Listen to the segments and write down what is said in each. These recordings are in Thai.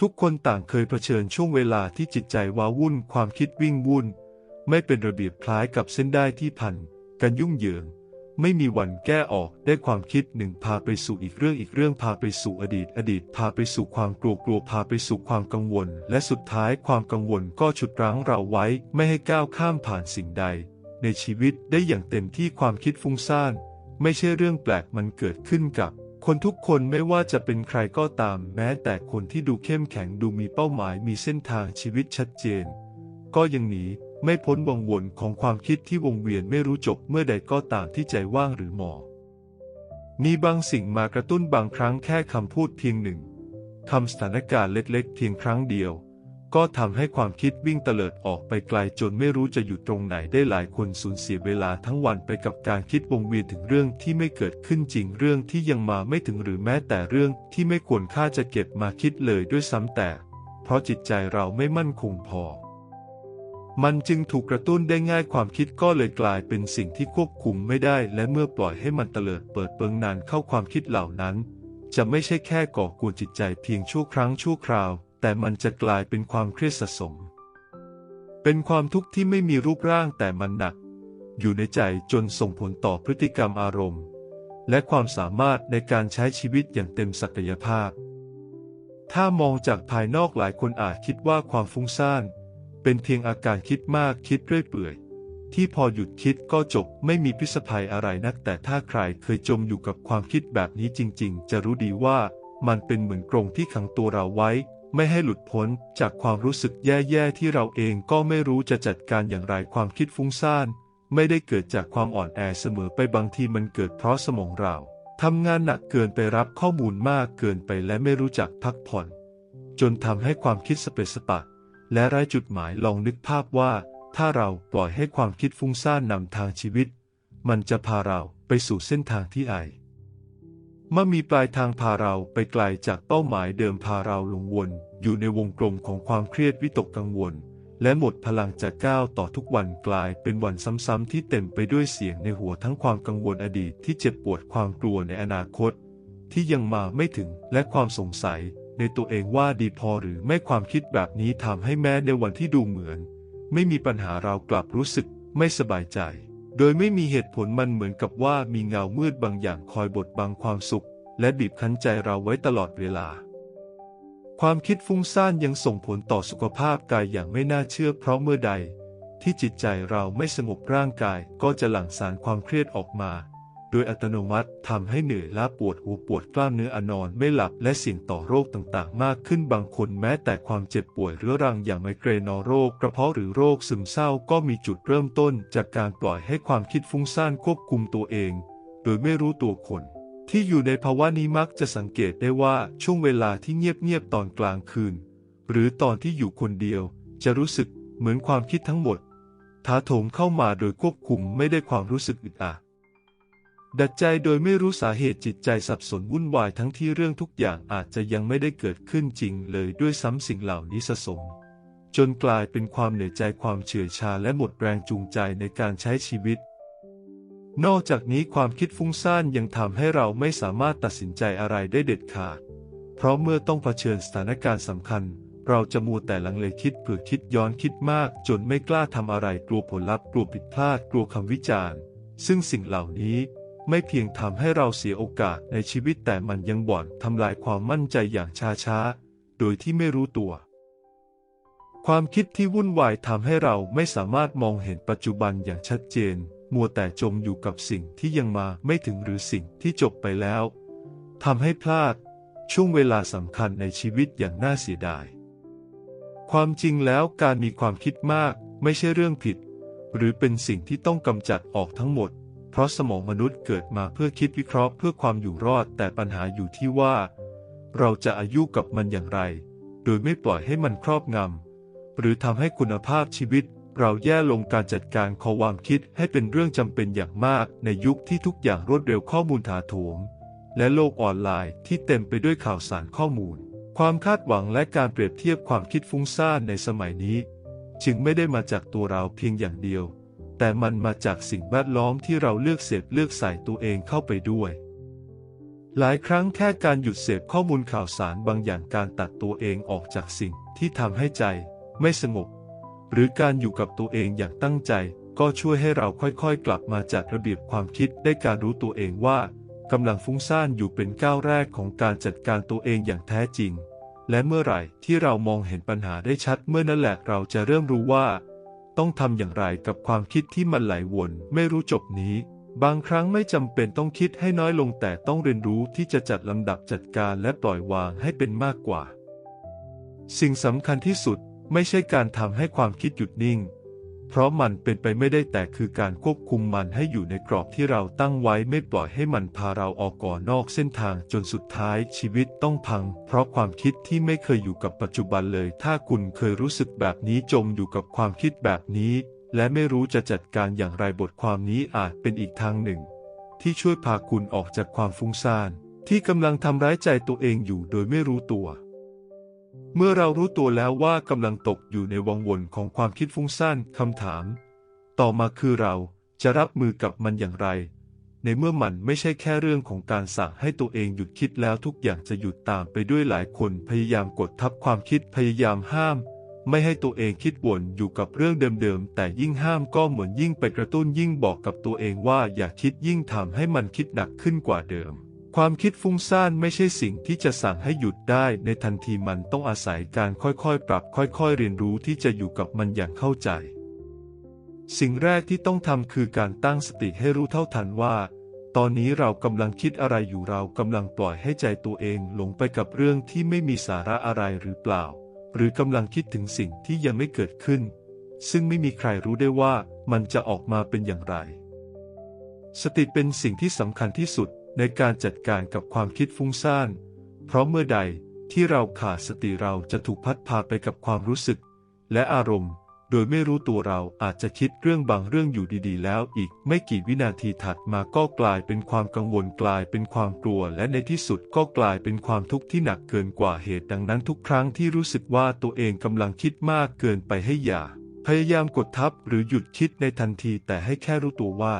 ทุกคนต่างเคยเผชิญช่วงเวลาที่จิตใจว้าวุ่นความคิดวิ่งวุ่น ไม่เป็นระเบียบคล้ายกับเส้นได้ที่พันกันยุ่งเหยิง ไม่มีวันแก้ออกได้ความคิดหนึ่งพาไปสู่อีกเรื่องอีกเรื่องพาไปสู่อดีต อดีตพาไปสู่ความกลัวกลัวพาไปสู่ความกังวล และสุดท้ายความกังวลก็ฉุดรั้งเราไว้ไม่ให้ก้าวข้ามผ่านสิ่งใด ในชีวิตได้อย่างเต็มที่ความคิดฟุ้งซ่านไม่ใช่เรื่องแปลกมันเกิดขึ้นกับ คนทุกคนไม่ว่าจะเป็นใครก็ตามแม้แต่คนที่ดูเข้มแข็งดูมีเป้าหมายมีเส้นทางชีวิตชัดเจน ก็ยังหนีไม่พ้นวังวนของความคิดที่วงเวียนไม่รู้จบเมื่อใดก็ตามที่ใจว่างหรือหมอ มีบางสิ่งมากระตุ้นบางครั้งแค่คำพูดเพียงหนึ่งคำสถานการณ์เล็กๆ เพียงครั้งเดียว ก็ทำให้ความคิดวิ่งเตลิดออกไปไกลจนไม่รู้จะอยู่ตรงไหนได้หลายคนสูญเสียเวลาทั้งวันไปกับการคิดวงเวียนถึงเรื่องที่ไม่เกิดขึ้นจริงเรื่องที่ยังมาไม่ถึงหรือแม้แต่เรื่องที่ไม่ควรค่าจะเก็บมาคิดเลยด้วยซ้ำแต่ เพราะจิตใจเราไม่มั่นคงพอ มันจึงถูกกระตุ้นได้ง่ายความคิดก็เลยกลายเป็นสิ่งที่ควบคุมไม่ได้ และเมื่อปล่อยให้มันเตลิดเปิดเปิงนานเข้าความคิดเหล่านั้น จะไม่ใช่แค่ก่อกวนจิตใจเพียงชั่วครั้งชั่วคราว แต่มันจะกลายเป็นความเครียดสะสม เป็นความทุกข์ที่ไม่มีรูปร่างแต่มันหนัก อยู่ในใจจนส่งผลต่อพฤติกรรมอารมณ์ และความสามารถในการใช้ชีวิตอย่างเต็มศักยภาพ ถ้ามองจากภายนอกหลายคนอาจคิดว่าความฟุ้งซ่านเป็นเพียงอาการคิดมากคิดเรื่อยเปื่อย ที่พอหยุดคิดก็จบไม่มีพิษภัยอะไรนัก แต่ถ้าใครเคยจมอยู่กับความคิดแบบนี้จริง ๆ จะรู้ดีว่ามันเป็นเหมือนกรงที่ขังตัวเราไว้ ไม่ให้หลุดพ้นจากความรู้สึกแย่ๆที่เราเองก็ไม่รู้จะจัดการอย่างไรความคิดฟุ้งซ่าน ไม่ได้เกิดจากความอ่อนแอเสมอไปบางทีมันเกิดเพราะสมองเราทำงานหนักเกินไปรับข้อมูลมากเกินไปและไม่รู้จักพักผ่อน จนทำให้ความคิดสเปสปะ และไร้จุดหมายลองนึกภาพว่า ถ้าเราปล่อยให้ความคิดฟุ้งซ่านนำทางชีวิต มันจะพาเราไปสู่เส้นทางที่ไอเมื่อมีปลายทางพาเราไปไกลจากเป้าหมายเดิมพาเราหลงวน อยู่ในวงกลมของความเครียดวิตกกังวล และหมดพลังจะก้าวต่อทุกวันกลายเป็นวันซ้ำๆที่เต็มไปด้วยเสียงในหัวทั้งความกังวลอดีตที่เจ็บปวดความกลัวในอนาคต ที่ยังมาไม่ถึงและความสงสัยในตัวเองว่าดีพอหรือไม่ความคิดแบบนี้ทำให้แม้ในวันที่ดูเหมือน ไม่มีปัญหาเรากลับรู้สึกไม่สบายใจ โดยไม่มีเหตุผลมันเหมือนกับว่ามีเงามืดบางอย่างคอยบดบังความสุข และบีบคั้นใจเราไว้ตลอดเวลา ความคิดฟุ้งซ่านยังส่งผลต่อสุขภาพกายอย่างไม่น่าเชื่อเพราะเมื่อใด ที่จิตใจเราไม่สงบร่างกายก็จะหลั่งสารความเครียดออกมา โดยอัตโนมัติทำให้เหนื่อยล้าปวดหัวปวดกล้ามเนื้ออนอนไม่หลับและเสี่ยงต่อโรคต่างๆ มากขึ้นบางคนแม้แต่ความเจ็บป่วยเรื้อรังอย่างไมเกรนโรคกระเพาะหรือโรคซึมเศร้าก็มีจุดเริ่มต้นจากการปล่อยให้ความคิดฟุ้งซ่านควบคุมตัวเอง โดยไม่รู้ตัวคน ที่อยู่ในภาวะนี้มักจะสังเกตได้ว่าช่วงเวลาที่เงียบๆตอนกลางคืน หรือตอนที่อยู่คนเดียว จะรู้สึกเหมือนความคิดทั้งหมดท้าโถมเข้ามาโดยควบคุมไม่ได้ความรู้สึกอึดอัดดัดใจโดยไม่รู้สาเหตุจิตใจสับสนวุ่นวายทั้งที่เรื่องทุกอย่างอาจจะยังไม่ได้เกิดขึ้นจริงเลยด้วยซ้ำสิ่งเหล่านี้สะสม จนกลายเป็นความเหนื่อยใจความเฉื่อยชาและหมดแรงจูงใจในการใช้ชีวิต นอกจากนี้ความคิดฟุ้งซ่านยังทำให้เราไม่สามารถตัดสินใจอะไรได้เด็ดขาด เพราะเมื่อต้องเผชิญสถานการณ์สำคัญ เราจะมัวแต่ลังเลคิดเผื่อคิดย้อนคิดมาก จนไม่กล้าทำอะไรกลัวผลลัพธ์กลัวผิดพลาดกลัวคำวิจารณ์ ซึ่งสิ่งเหล่านี้ไม่เพียงทำให้เราเสียโอกาสในชีวิตแต่มันยังบ่อนทำลายความมั่นใจอย่างช้าๆ โดยที่ไม่รู้ตัว ความคิดที่วุ่นวายทำให้เราไม่สามารถมองเห็นปัจจุบันอย่างชัดเจน มัวแต่จมอยู่กับสิ่งที่ยังมาไม่ถึงหรือสิ่งที่จบไปแล้วทำให้พลาดช่วงเวลาสำคัญในชีวิตอย่างน่าเสียดาย ความจริงแล้วการมีความคิดมากไม่ใช่เรื่องผิด หรือเป็นสิ่งที่ต้องกำจัดออกทั้งหมด เพราะสมองมนุษย์เกิดมาเพื่อคิดวิเคราะห์เพื่อความอยู่รอดแต่ปัญหาอยู่ที่ว่า เราจะอายุกับมันอย่างไร โดยไม่ปล่อยให้มันครอบงำหรือทำให้คุณภาพชีวิต เราแย่ลงการจัดการความคิดให้เป็นเรื่องจำเป็นอย่างมากในยุคที่ทุกอย่างรวดเร็วข้อมูลถาโถม และโลกออนไลน์ที่เต็มไปด้วยข่าวสารข้อมูล ความคาดหวังและการเปรียบเทียบความคิดฟุ้งซ่านในสมัยนี้ จึงไม่ได้มาจากตัวเราเพียงอย่างเดียว แต่มันมาจากสิ่งแวดล้อมที่เราเลือกเสพเลือกใส่ตัวเองเข้าไปด้วยหลายครั้งแค่การหยุดเสพข้อมูลข่าวสารบางอย่างการตัดตัวเองออกจากสิ่งที่ทำให้ใจ ไม่สงบ หรือการอยู่กับตัวเองอย่างตั้งใจ ก็ช่วยให้เราค่อยๆ กลับมาจัดระเบียบความคิดได้การรู้ตัวเองว่ากำลังฟุ้งซ่านอยู่เป็นก้าวแรกของการจัดการตัวเองอย่างแท้จริง และเมื่อไหร่ที่เรามองเห็นปัญหาได้ชัดเมื่อนั่นแหละเราจะเริ่มรู้ว่า ต้องทำอย่างไรกับความคิดที่มันไหลวนไม่รู้จบนี้ บางครั้งไม่จำเป็นต้องคิดให้น้อยลงแต่ต้องเรียนรู้ที่จะจัดลำดับจัดการและปล่อยวางให้เป็นมากกว่า สิ่งสำคัญที่สุด ไม่ใช่การทำให้ความคิดหยุดนิ่ง เพราะมันเป็นไปไม่ได้แต่คือการควบคุมมันให้อยู่ในกรอบที่เราตั้งไว้ไม่ปล่อยให้มันพาเราออกก่อนนอกเส้นทางจนสุดท้ายชีวิตต้องพัง เพราะความคิดที่ไม่เคยอยู่กับปัจจุบันเลย ถ้าคุณเคยรู้สึกแบบนี้จมอยู่กับความคิดแบบนี้ และไม่รู้จะจัดการอย่างไรบทความนี้อาจเป็นอีกทางหนึ่ง ที่ช่วยพาคุณออกจากความฟุ้งซ่านที่กำลังทำร้ายใจตัวเองอยู่โดยไม่รู้ตัว เมื่อเรารู้ตัวแล้วว่ากำลังตกอยู่ในวังวนของความคิดฟุ้งซ่านคำถาม ต่อมาคือเราจะรับมือกับมันอย่างไร ในเมื่อมันไม่ใช่แค่เรื่องของการสั่งให้ตัวเองหยุดคิดแล้วทุกอย่างจะหยุดตามไปด้วยหลายคนพยายามกดทับความคิดพยายามห้าม ไม่ให้ตัวเองคิดวนอยู่กับเรื่องเดิมๆแต่ยิ่งห้ามก็เหมือนยิ่งไปกระตุ้นยิ่งบอกกับตัวเองว่าอย่าคิดยิ่งทำให้มันคิดหนักขึ้นกว่าเดิม ความคิดฟุ้งซ่านไม่ใช่สิ่งที่จะสั่งให้หยุดได้ในทันทีมันต้องอาศัยการค่อยๆ ปรับค่อยๆ เรียนรู้ที่จะอยู่กับมันอย่างเข้าใจ สิ่งแรกที่ต้องทำคือการตั้งสติให้รู้เท่าทันว่า ตอนนี้เรากำลังคิดอะไรอยู่เรากำลังปล่อยให้ใจตัวเองหลงไปกับเรื่องที่ไม่มีสาระอะไรหรือเปล่า หรือกำลังคิดถึงสิ่งที่ยังไม่เกิดขึ้น ซึ่งไม่มีใครรู้ได้ว่ามันจะออกมาเป็นอย่างไร สติเป็นสิ่งที่สำคัญที่สุด ในการจัดการกับความคิดฟุ้งซ่าน เพราะเมื่อใดที่เราขาดสติเราจะถูกพัดพาไปกับความรู้สึก และอารมณ์ โดยไม่รู้ตัวเราอาจจะคิดเรื่องบางเรื่องอยู่ดีๆ แล้วอีกไม่กี่วินาทีถัดมาก็กลายเป็นความกังวลกลายเป็นความกลัว และในที่สุดก็กลายเป็นความทุกข์ที่หนักเกินกว่าเหตุดังนั้นทุกครั้งที่รู้สึกว่าตัวเองกำลังคิดมากเกินไปให้อย่า พยายามกดทับหรือหยุดคิดในทันทีแต่ให้แค่รู้ตัวว่า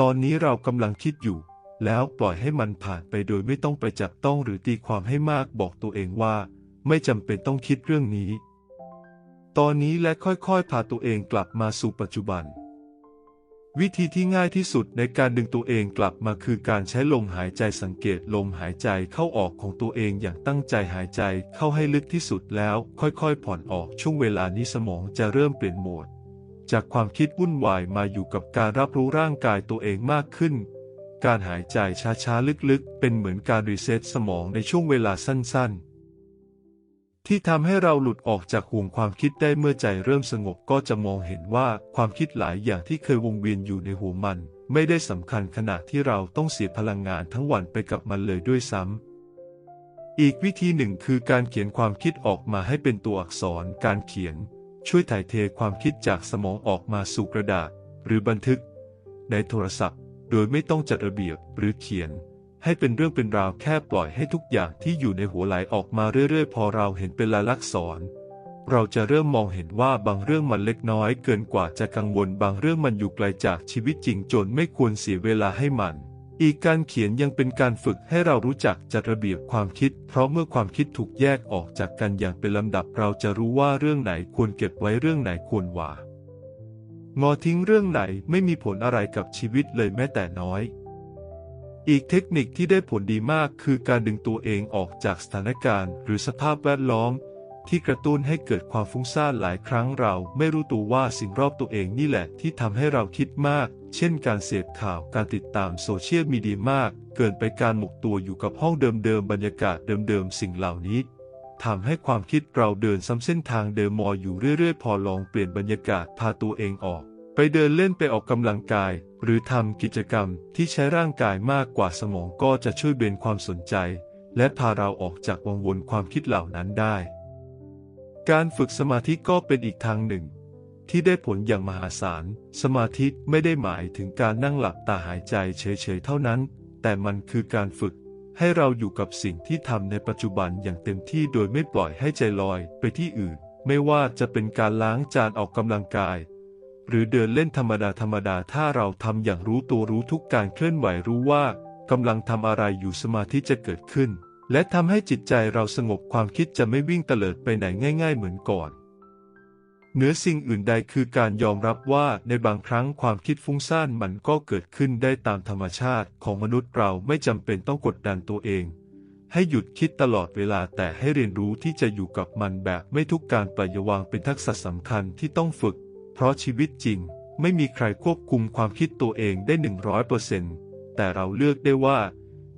ตอนนี้เรากำลังคิดอยู่ แล้วปล่อยให้มันผ่านไปโดยไม่ต้องไปจับต้องหรือตีความให้มากบอกตัวเองว่า ไม่จำเป็นต้องคิดเรื่องนี้ ตอนนี้และค่อยๆ พาตัวเองกลับมาสู่ปัจจุบัน วิธีที่ง่ายที่สุดในการดึงตัวเองกลับมาคือการใช้ลมหายใจสังเกตลมหายใจเข้าออกของตัวเองอย่างตั้งใจหายใจเข้าให้ลึกที่สุดแล้วค่อยๆ ผ่อนออกช่วงเวลานี้สมองจะเริ่มเปลี่ยนโหมด จากความคิดวุ่นวายมาอยู่กับการรับรู้ร่างกายตัวเองมากขึ้น การหายใจช้าๆ ลึกๆ เป็นเหมือนการรีเซ็ตสมองในช่วงเวลาสั้นๆ ที่ทำให้เราหลุดออกจากห่วงความคิดได้เมื่อใจเริ่มสงบก็จะมองเห็นว่าความคิดหลายอย่างที่เคยวงเวียนอยู่ในหัวมัน ไม่ได้สำคัญขนาดที่เราต้องเสียพลังงานทั้งวันไปกับมันเลยด้วยซ้ำอีกวิธีหนึ่งคือการเขียนความคิดออกมาให้เป็นตัวอักษร การเขียน ช่วยถ่ายเทความคิดจากสมองออกมาสู่กระดาษ หรือบันทึก ในโทรศัพท์ โดยไม่ต้องจัดระเบียบหรือเขียน ให้เป็นเรื่องเป็นราวแค่ปล่อยให้ทุกอย่างที่อยู่ในหัวไหลออกมาเรื่อยๆ พอเราเห็นเป็นลายลักษณ์อักษร เราจะเริ่มมองเห็นว่าบางเรื่องมันเล็กน้อยเกินกว่าจะกังวลบางเรื่องมันอยู่ไกลจากชีวิตจริงจนไม่ควรเสียเวลาให้มันอีกการเขียนยังเป็นการฝึกให้เรารู้จักจัดระเบียบความคิด เพราะเมื่อความคิดถูกแยกออกจากกันอย่างเป็นลำดับเราจะรู้ว่าเรื่องไหนควรเก็บไว้เรื่องไหนควรวาง งอทิ้งเรื่องไหนไม่มีผลอะไรกับชีวิตเลยแม้แต่น้อย อีกเทคนิคที่ได้ผลดีมากคือการดึงตัวเองออกจากสถานการณ์ หรือสภาพแวดล้อม ที่กระตุ้นให้เกิดความฟุ้งซ่านหลายครั้งเราไม่รู้ตัวว่าสิ่งรอบตัวเองนี่แหละที่ทำให้เราคิดมาก เช่นการเสพข่าวการติดตามโซเชียลมีเดียมาก เกินไปการหมกตัวอยู่กับห้องเดิมๆบรรยากาศเดิมๆสิ่งเหล่านี้ ทำให้ความคิดเราเดินซ้ำเส้นทางเดิมมออยู่เรื่อยๆ พอลองเปลี่ยนบรรยากาศพาตัวเองออก ไปเดินเล่นไปออกกำลังกาย หรือทำกิจกรรมที่ใช้ร่างกายมากกว่าสมองก็จะช่วยเบนความสนใจ และพาเราออกจากวังวนความคิดเหล่านั้นได้ การฝึกสมาธิก็เป็นอีกทางหนึ่ง ที่ได้ผลอย่างมหาศาล สมาธิไม่ได้หมายถึงการนั่งหลับตาหายใจเฉยๆเท่านั้น แต่มันคือการฝึก ให้เราอยู่กับสิ่งที่ทำในปัจจุบันอย่างเต็มที่โดยไม่ปล่อยให้ใจลอยไปที่อื่น ไม่ว่าจะเป็นการล้างจานออกกำลังกาย หรือเดินเล่นธรรมดาธรรมดาถ้าเราทำอย่างรู้ตัวรู้ทุกการเคลื่อนไหวรู้ว่ากกำลังทำอะไรอยู่สมาธิจะเกิดขึ้น และทำให้จิตใจเราสงบความคิดจะไม่วิ่งเตลิดไปไหนง่าย ๆ เหมือนก่อน เหนือสิ่งอื่นใดคือการยอมรับว่าในบางครั้งความคิดฟุ้งซ่านมันก็เกิดขึ้นได้ตามธรรมชาติของมนุษย์เราไม่จำเป็นต้องกดดันตัวเอง ให้หยุดคิดตลอดเวลาแต่ให้เรียนรู้ที่จะอยู่กับมันแบบไม่ทุกการปล่อยวางเป็นทักษะสำคัญที่ต้องฝึก เพราะชีวิตจริง ไม่มีใครควบคุมความคิดตัวเองได้หนึ่งร้อยเปอร์เซ็นต์แต่เราเลือกได้ว่า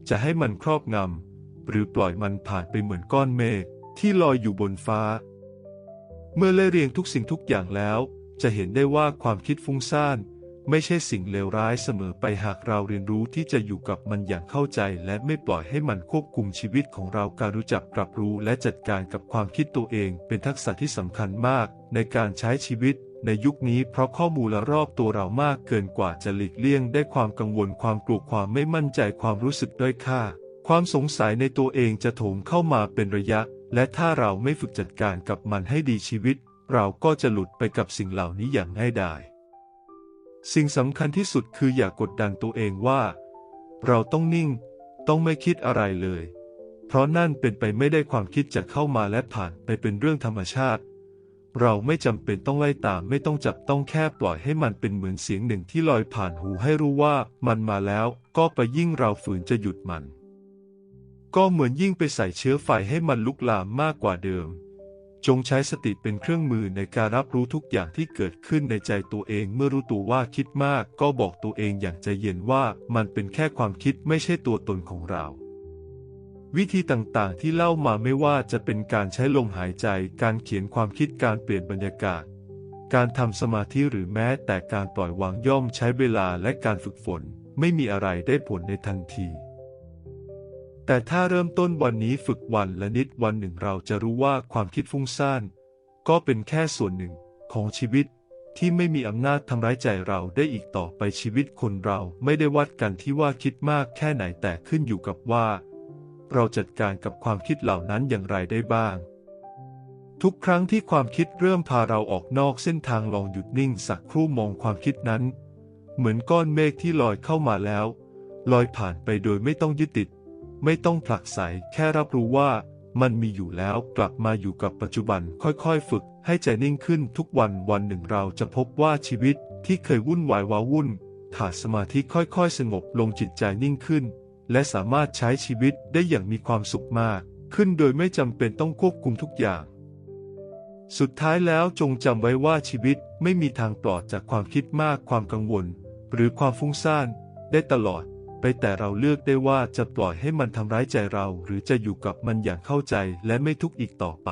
จะให้มันครอบงำหรือปล่อยมันผ่านไปเหมือนก้อนเมฆที่ลอยอยู่บนฟ้า เมื่อเล่เรียงทุกสิ่งทุกอย่างแล้ว จะเห็นได้ว่าความคิดฟุ้งซ่าน ไม่ใช่สิ่งเลวร้ายเสมอไปหากเราเรียนรู้ที่จะอยู่กับมันอย่างเข้าใจ และไม่ปล่อยให้มันควบคุมชีวิตของเราการรู้จักปรับรู้และจัดการกับความคิดตัวเอง เป็นทักษะที่สำคัญมาก ในการใช้ชีวิตในยุคนี้เพราะข้อมูลรอบตัวเรามากเกินกว่าจะหลีกเลี่ยงได้ความกังวลความกลัวความไม่มั่นใจความรู้สึกด้อยค่า ความสงสัยในตัวเองจะโถมเข้ามาเป็นระยะ และถ้าเราไม่ฝึกจัดการกับมันให้ดีชีวิต เราก็จะหลุดไปกับสิ่งเหล่านี้อย่างง่ายดายสิ่งสำคัญที่สุดคืออย่ากดดันตัวเองว่า เราต้องนิ่ง ต้องไม่คิดอะไรเลย เพราะนั่นเป็นไปไม่ได้ความคิดจะเข้ามาและผ่านไปเป็นเรื่องธรรมชาติ เราไม่จำเป็นต้องไล่ตามไม่ต้องจับต้องแค่ปล่อยให้มันเป็นเหมือนเสียงหนึ่งที่ลอยผ่านหูให้รู้ว่ามันมาแล้วก็ไปยิ่งเราฝืนจะหยุดมัน ก็เหมือนยิ่งไปใส่เชื้อไฟให้มันลุกลามมากกว่าเดิม จงใช้สติเป็นเครื่องมือในการรับรู้ทุกอย่างที่เกิดขึ้นในใจตัวเองเมื่อรู้ตัวว่าคิดมากก็บอกตัวเองอย่างใจเย็นว่ามันเป็นแค่ความคิดไม่ใช่ตัวตนของเรา วิธีต่างๆที่เล่ามาไม่ว่าจะเป็นการใช้ลมหายใจ การเขียนความคิดการเปลี่ยนบรรยากาศ การทำสมาธิหรือแม้แต่การปล่อยวางย่อมใช้เวลาและการฝึกฝน ไม่มีอะไรได้ผลในทันที แต่ถ้าเริ่มต้นวันนี้ฝึกวันละนิดวันหนึ่งเราจะรู้ว่าความคิดฟุ้งซ่านก็เป็นแค่ส่วนหนึ่งของชีวิตที่ไม่มีอำนาจทำร้ายใจเราได้อีกต่อไปชีวิตคนเราไม่ได้วัดกันที่ว่าคิดมากแค่ไหนแต่ขึ้นอยู่กับว่า เราจัดการกับความคิดเหล่านั้นอย่างไรได้บ้าง ทุกครั้งที่ความคิดเริ่มพาเราออกนอกเส้นทางลองหยุดนิ่งสักครู่มองความคิดนั้น เหมือนก้อนเมฆที่ลอยเข้ามาแล้ว ลอยผ่านไปโดยไม่ต้องยึดติด ไม่ต้องผลักไสแค่รับรู้ว่ามันมีอยู่แล้วกลับมาอยู่กับปัจจุบันค่อยๆ ฝึกให้ใจนิ่งขึ้นทุกวันวันหนึ่งเราจะพบว่าชีวิตที่เคยวุ่นวายว้าวุ่น ขาดสมาธิค่อยๆ สงบลงจิตใจนิ่งขึ้น และสามารถใช้ชีวิตได้อย่างมีความสุขมาก ขึ้นโดยไม่จำเป็นต้องควบคุมทุกอย่าง สุดท้ายแล้วจงจำไว้ว่าชีวิตไม่มีทางปลอดจากความคิดมากความกังวล หรือความฟุ้งซ่านได้ตลอด ไปแต่เราเลือกได้ว่าจะปล่อยให้มันทำร้ายใจเรา หรือจะอยู่กับมันอย่างเข้าใจและไม่ทุกข์อีกต่อไป